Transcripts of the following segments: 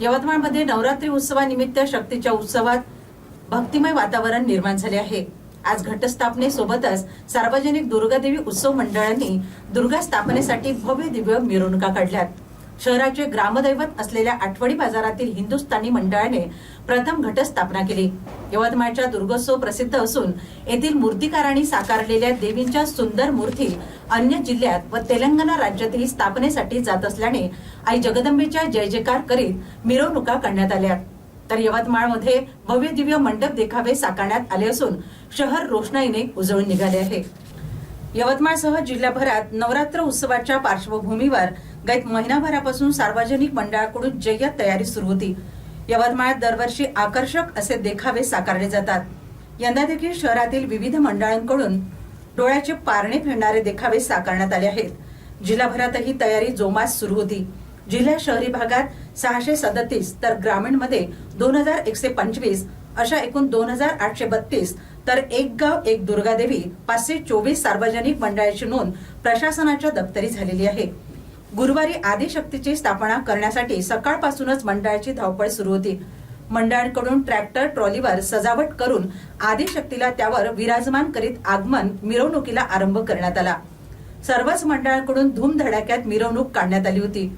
यवतमाळमध्ये नवरात्री उत्सवानिमित्त शक्तीच्या उत्सवात भक्तिमय वातावरण निर्माण झाले आहे. आज घटस्थापनेसोबतच सार्वजनिक दुर्गादेवी उत्सव मंडळांनी दुर्गा स्थापनेसाठी भव्य दिव्य मिरवणुका काढल्यात. शहराचे ग्रामदैवत असलेल्या आठवडी बाजारातील हिंदुस्थानी मंडळाने प्रथम घटस्थापना केली. यवतमाळच्या दुर्गोत्सव प्रसिद्ध असून येथील मूर्तिकारांनी साकारलेल्या देवींच्या सुंदर मूर्ती अन्य जिल्ह्यात व तेलंगणा राज्यातही स्थापनेसाठी जात असल्याने आई जगदंबेच्या जय जयकार करीत मिरवणुका करण्यात आल्या. तर यवतमाळमध्ये भव्य दिव्य मंडप देखावे साकारण्यात आले असून शहर रोषणाईने उजळून निघाले आहे. यवतमाळसह जिल्ह्याभरात नवरात्र उत्सवाच्या पार्श्वभूमीवर गत महिनाभरापासून सार्वजनिक मंडळाकडून जय्यत तयारी सुरू होती. यवतमाळात दरवर्षी आकर्षक असे देखावे साकारले जातात. यंदा देखील शहरातील विविध मंडळांकडून डोळ्याचे पारणे फिरणारे देखावे साकारण्यात आले आहेत. जिल्हाभरातही तयारी जोमात सुरू होती. जिल्हा शहरी भागात सहाशे सदतीस तर ग्रामीणमध्ये दोन हजार एकशे पंचवीस अशा एकूण दोन हजार आठशे बत्तीस तर एक गाव एक दुर्गादेवी पाचशे चोवीस सार्वजनिक मंडळाची नोंद प्रशासनाच्या दप्तरी झालेली आहे. गुरुवारी आदिशक्तीची स्थापना करण्यासाठी सकाळपासूनच मंडळाची धावपळ सुरू होती. मंडळांकडून ट्रॅक्टर ट्रॉलीवर सजावट करून आदिशक्तीला त्यावर विराजमान करीत आगमन मिरवणुकीला आरंभ करण्यात आला. सर्वच मंडळांकडून धूमधडाक्यात मिरवणूक काढण्यात आली होती.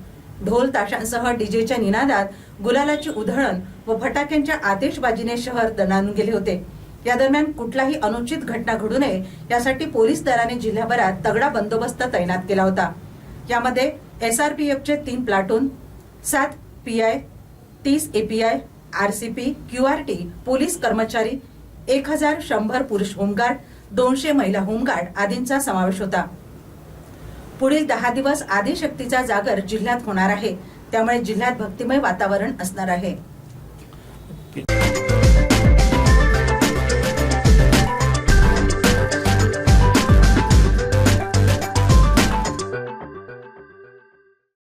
ढोल ताशांसह डीजेच्या निनादात गुलालाची उधळण व फटाक्यांच्या आतिषबाजीने शहर दणानून गेले होते. या दरम्यान कुठलाही अनुचित घटना घडू नये यासाठी पोलीस दलाने जिल्ह्याभरात तगडा बंदोबस्त तैनात केला होता. यामध्ये एस आर पी एफचे तीन प्लाटून सात पी आय तीस एपीआय आर टी पोलीस कर्मचारी एक हजार शंभर पुरुष होमगार्ड दोनशे महिला होमगार्ड आदींचा समावेश होता. पुढील दहा दिवस आदिशक्तीचा जागर जिल्ह्यात होणार आहे. त्यामुळे जिल्ह्यात भक्तिमय वातावरण असणार आहे.